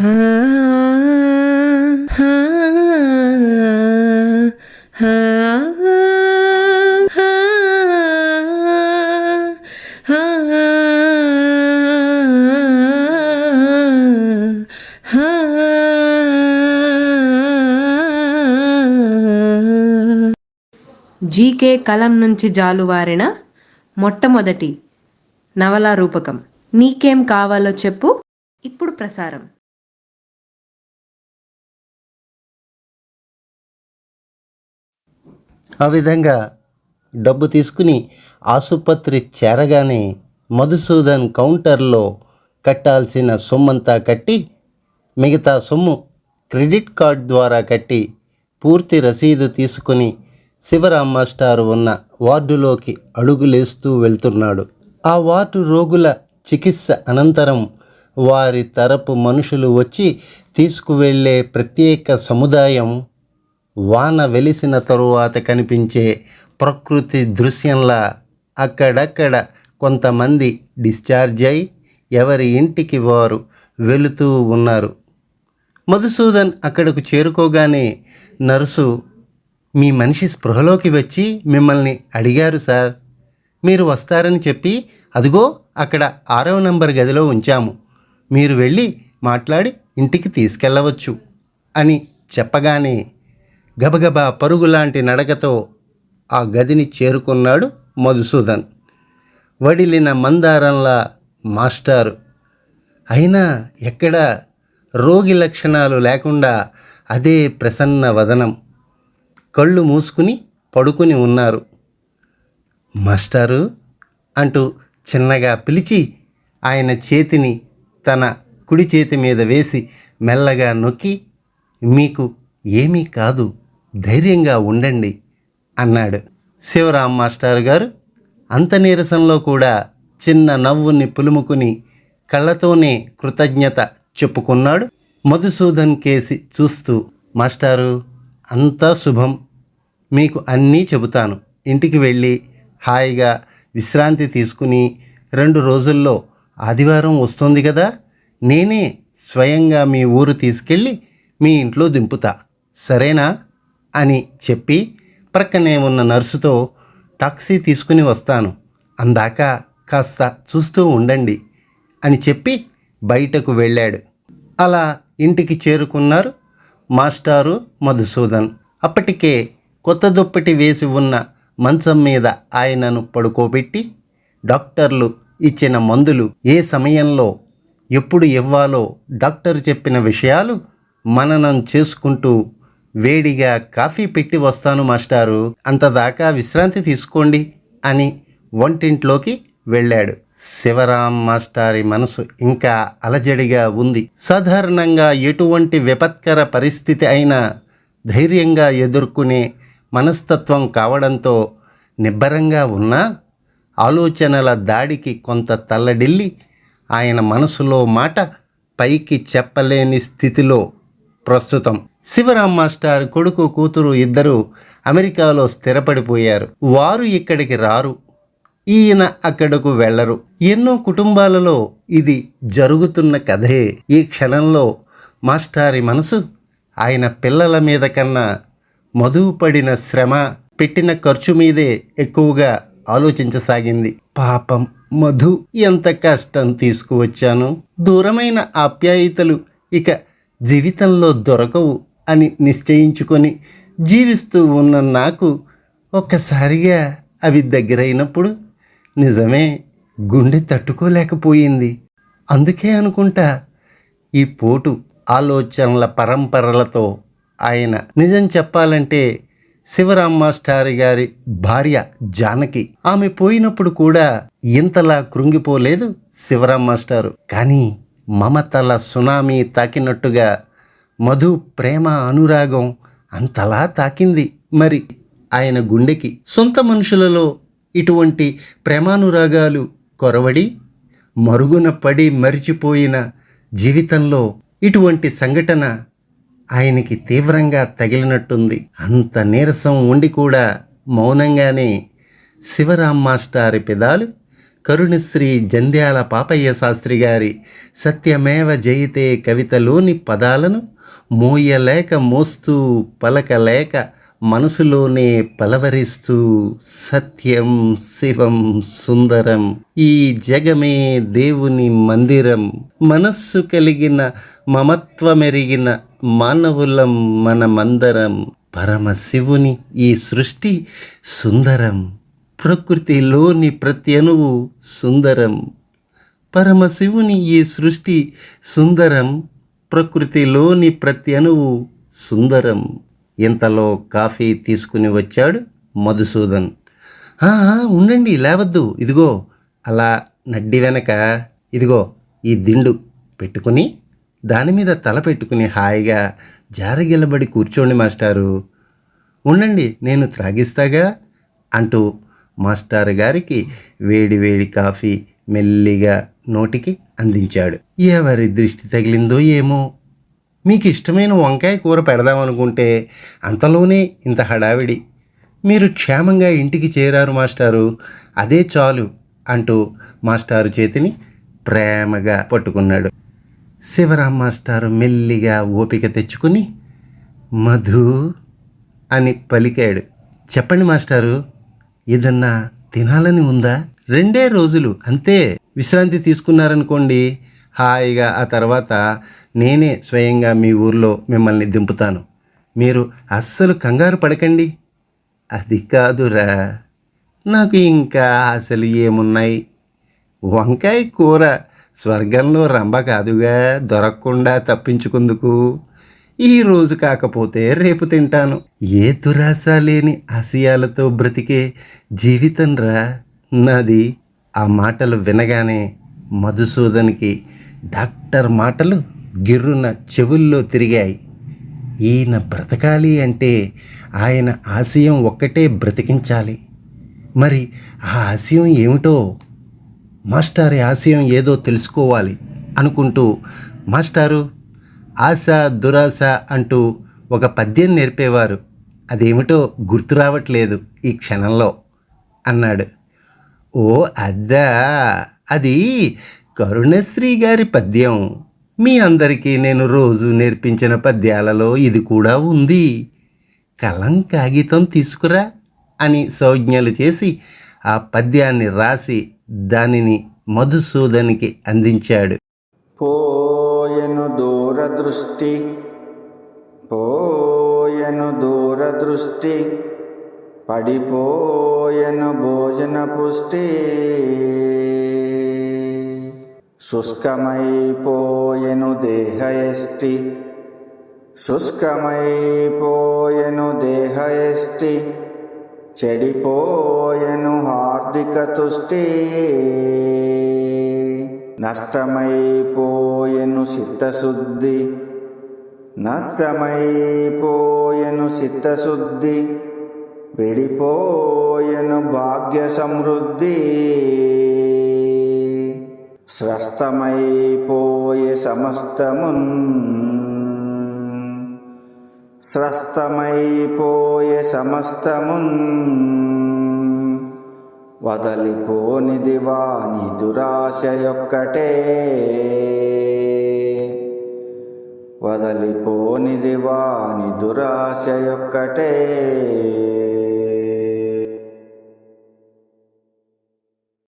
GK కలం నుంచి జాలువారిన మొట్టమొదటి నవలా రూపకం. నీకేం కావాలో చెప్పు. ఇప్పుడు ప్రసారం. ఆ విధంగా డబ్బు తీసుకుని ఆసుపత్రి చేరగానే మధుసూదన్ కౌంటర్లో కట్టాల్సిన సొమ్మంతా కట్టి మిగతా సొమ్ము క్రెడిట్ కార్డ్ ద్వారా కట్టి పూర్తి రసీదు తీసుకుని శివరామ్ మాస్టారు ఉన్న వార్డులోకి అడుగులేస్తూ వెళ్తున్నాడు. ఆ వార్డు రోగుల చికిత్స అనంతరం వారి తరపు మనుషులు వచ్చి తీసుకువెళ్ళే ప్రత్యేక సముదాయం వాన వెలిసిన తరువాత కనిపించే ప్రకృతి దృశ్యంలా అక్కడక్కడ కొంతమంది డిశ్చార్జ్ అయి ఎవరి ఇంటికి వారు వెళుతూ ఉన్నారు. మధుసూదన్ అక్కడకు చేరుకోగానే నర్సు మీ మనిషి స్పృహలోకి వచ్చి మిమ్మల్ని అడిగారు సార్. మీరు వస్తారని చెప్పి అదిగో అక్కడ ఆరవ నంబర్ గదిలో ఉంచాము. మీరు వెళ్ళి మాట్లాడి ఇంటికి తీసుకెళ్ళవచ్చు అని చెప్పగానే గబగబా పరుగులాంటి నడకతో ఆ గదిని చేరుకున్నాడు మధుసూదన్. వడిలిన మందారంలా మాస్టారు. అయినా ఎక్కడ రోగి లక్షణాలు లేకుండా అదే ప్రసన్న వదనం. కళ్ళు మూసుకుని పడుకుని ఉన్నారు. మాస్టారు అంటూ చిన్నగా పిలిచి ఆయన చేతిని తన కుడి చేతి మీద వేసి మెల్లగా నొక్కి మీకు ఏమీ కాదు. ధైర్యంగా ఉండండి అన్నాడు. శివరాం మాస్టర్ గారు అంత నీరసంలో కూడా చిన్న నవ్వుని పులుముకుని కళ్ళతోనే కృతజ్ఞత చెప్పుకున్నాడు. మధుసూదన్ కేసి చూస్తూ మాస్టారు అంతా శుభం. మీకు అన్నీ చెబుతాను. ఇంటికి వెళ్ళి హాయిగా విశ్రాంతి తీసుకుని రెండు రోజుల్లో ఆదివారం వస్తుంది కదా. నేనే స్వయంగా మీ ఊరు తీసుకెళ్ళి మీ ఇంట్లో దింపుతా. సరేనా? అని చెప్పి ప్రక్కనే ఉన్న నర్సుతో టాక్సీ తీసుకుని వస్తాను. అందాక కాస్త చూస్తూ ఉండండి అని చెప్పి బయటకు వెళ్ళాడు. అలా ఇంటికి చేరుకున్నారు మాస్టారు మధుసూదన్. అప్పటికే కొత్త దుప్పటి వేసి ఉన్న మంచం మీద ఆయనను పడుకోబెట్టి డాక్టర్లు ఇచ్చిన మందులు ఏ సమయంలో ఎప్పుడు ఇవ్వాలో డాక్టర్ చెప్పిన విషయాలు మననం చేసుకుంటూ వేడిగా కాఫీ పెట్టి వస్తాను మాస్టారు. అంతదాకా విశ్రాంతి తీసుకోండి అని వంటింట్లోకి వెళ్ళాడు. శివరాం మాస్టారి మనసు ఇంకా అలజడిగా ఉంది. సాధారణంగా ఎటువంటి విపత్కర పరిస్థితి అయినా ధైర్యంగా ఎదుర్కొనే మనస్తత్వం కావడంతో నిబ్బరంగా ఉన్నా ఆలోచనల దాడికి కొంత తల్లడిల్లి ఆయన మనసులో మాట పైకి చెప్పలేని స్థితిలో ప్రస్తుతం. శివరాం మాస్టర్ కొడుకు కూతురు ఇద్దరు అమెరికాలో స్థిరపడిపోయారు. వారు ఇక్కడికి రారు. ఈయన అక్కడకు వెళ్ళరు. ఎన్నో కుటుంబాలలో ఇది జరుగుతున్న కథే. ఈ క్షణంలో మాస్టారి మనసు ఆయన పిల్లల మీద కన్నా మధుపడిన శ్రమ పెట్టిన ఖర్చు మీదే ఎక్కువగా ఆలోచించసాగింది. పాపం మధు ఎంత కష్టం తీసుకువచ్చాను? దూరమైన ఆప్యాయతలు ఇక జీవితంలో దొరకవు. అని నిశ్చయించుకొని జీవిస్తూ ఉన్న నాకు ఒక్కసారిగా అవి దగ్గరైనప్పుడు నిజమే గుండె తట్టుకోలేకపోయింది. అందుకే అనుకుంటా ఈ పోటు ఆలోచనల పరంపరలతో ఆయన నిజం చెప్పాలంటే శివరామ్ మాస్టారి గారి భార్య జానకి ఆమె పోయినప్పుడు కూడా ఇంతలా కృంగిపోలేదు శివరామ్ మాస్టారు కానీ మమతల సునామీ తాకినట్టుగా మధు ప్రేమ అనురాగం అంతలా తాకింది మరి. ఆయన గుండెకి సొంత మనుషులలో ఇటువంటి ప్రేమానురాగాలు కొరవడి మరుగున పడి మరిచిపోయిన జీవితంలో ఇటువంటి సంఘటన ఆయనకి తీవ్రంగా తగిలినట్టుంది. అంత నీరసం ఉండి కూడా మౌనంగానే శివరాం మాస్టారి పెదాలు కరుణశ్రీ జంధ్యాల పాపయ్య శాస్త్రి గారి సత్యమేవ జయితే కవితలోని పదాలను మోయలేక మోస్తూ పలకలేక మనసులోనే పలవరిస్తూ సత్యం శివం సుందరం ఈ జగమే దేవుని మందిరం. మనస్సు కలిగిన మమత్వమెరిగిన మానవులం మనమందరం. పరమశివుని ఈ సృష్టి సుందరం. ప్రకృతిలోని ప్రతి అణువు సుందరం. పరమశివుని ఈ సృష్టి సుందరం ప్రకృతిలోని ప్రతి అణువు సుందరం. ఇంతలో కాఫీ తీసుకుని వచ్చాడు మధుసూదన్. ఉండండి లేవద్దు ఇదిగో. అలా నడ్డి వెనక ఇదిగో ఈ దిండు పెట్టుకుని దాని మీద తల పెట్టుకుని హాయిగా జారగిలబడి కూర్చోండి మాస్టారు. ఉండండి నేను త్రాగిస్తాగా అంటూ మాస్టర్ గారికి వేడి వేడి కాఫీ మెల్లిగా నోటికి అందించాడు. ఎవరి దృష్టి తగిలిందో ఏమో. మీకు ఇష్టమైన వంకాయ కూర పెడదామనుకుంటే అంతలోనే ఇంత హడావిడి. మీరు క్షేమంగా ఇంటికి చేరారు మాస్టారు. అదే చాలు అంటూ మాస్టారు చేతిని ప్రేమగా పట్టుకున్నాడు. శివరాం మాస్టారు మెల్లిగా ఓపిక తెచ్చుకుని మధు అని పలికాడు. చెప్పండి మాస్టారు. ఏదన్నా తినాలని ఉందా? రెండే రోజులు అంతే. విశ్రాంతి తీసుకున్నారనుకోండి హాయిగా ఆ తర్వాత నేనే స్వయంగా మీ ఊర్లో మిమ్మల్ని దింపుతాను. మీరు అస్సలు కంగారు పడకండి. అది కాదురా. నాకు ఇంకా అసలు ఏమున్నాయి? వంకాయ కూర స్వర్గంలో రంభ కాదుగా దొరకకుండా తప్పించుకుందుకు. ఈ రోజు కాకపోతే రేపు తింటాను. ఏ దురాశ లేని ఆశయాలతో బ్రతికే జీవితం రా. నాది ఆ మాటలు వినగానే మధుసూదన్కి డాక్టర్ మాటలు గిర్రున చెవుల్లో తిరిగాయి. ఈయన బ్రతకాలి అంటే ఆయన ఆశయం ఒక్కటే బ్రతికించాలి. మరి ఆ ఆశయం ఏమిటో? మాస్టారి ఆశయం ఏదో తెలుసుకోవాలి అనుకుంటూ మాస్టారు ఆశ దురాశ అంటూ ఒక పద్యం నేర్పేవారు. అదేమిటో గుర్తు రావట్లేదు ఈ క్షణంలో అన్నాడు. ఓ అద్దా అది కరుణశ్రీ గారి పద్యం. మీ అందరికీ నేను రోజు నేర్పించిన పద్యాలలో ఇది కూడా ఉంది. కలం కాగితం తీసుకురా అని సౌజ్ఞలు చేసి ఆ పద్యాన్ని రాసి దానిని మధుసూదనికి అందించాడు. పో దూరదృష్టి. పోయను దూరదృష్టి. పడిపోయను భోజన పుష్టి శుష్కమైపోయెను దేహయష్టి. శుష్కమైపోయెను దేహయష్టి. చెడిపోయెను హార్దిక తుష్టి నష్టమైపోయెను చిత్తశుద్ధి నష్టమైపోయెను చిత్తశుద్ధి విడిపోయెను భాగ్య సమృద్ధి స్రస్తమైపోయే సమస్తమున్. స్రస్తమైపోయే సమస్తమున్. వదలిపోనిది వాని దురాశ యొక్కటే. వదలిపోనిది వాని దురాశ యొక్కటే.